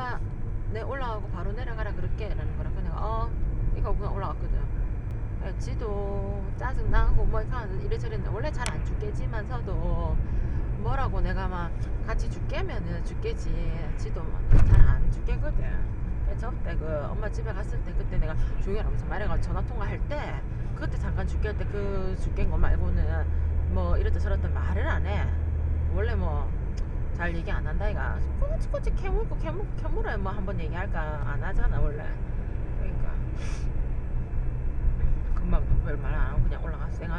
엄마 내 올라가고 바로 내려가라 그럴게. 라는 거라 그냥 어 이거 그냥 올라갔거든. 예, 지도 짜증나고 뭐 이래저래 원래 잘 안 죽겠지만서도 뭐라고 내가 막 같이 죽게면은 죽겠지. 지도 잘 안 죽겠거든. 저때 그 엄마 집에 갔을 때 그때 내가 조용히 하면서 말해가 전화 통화할 때 그때 잠깐 죽게 할때그 죽겠는 거 말고는 뭐 이렇다 저렇다 말을 안 해. 원래 뭐 잘 얘기 안 한다 이가. 꼬치꼬치 캐물고 캐물고 캐물어 뭐 한번 얘기할까 안 하잖아 원래. 그러니까. 금방 별말 안 하고 그냥 올라갔어 생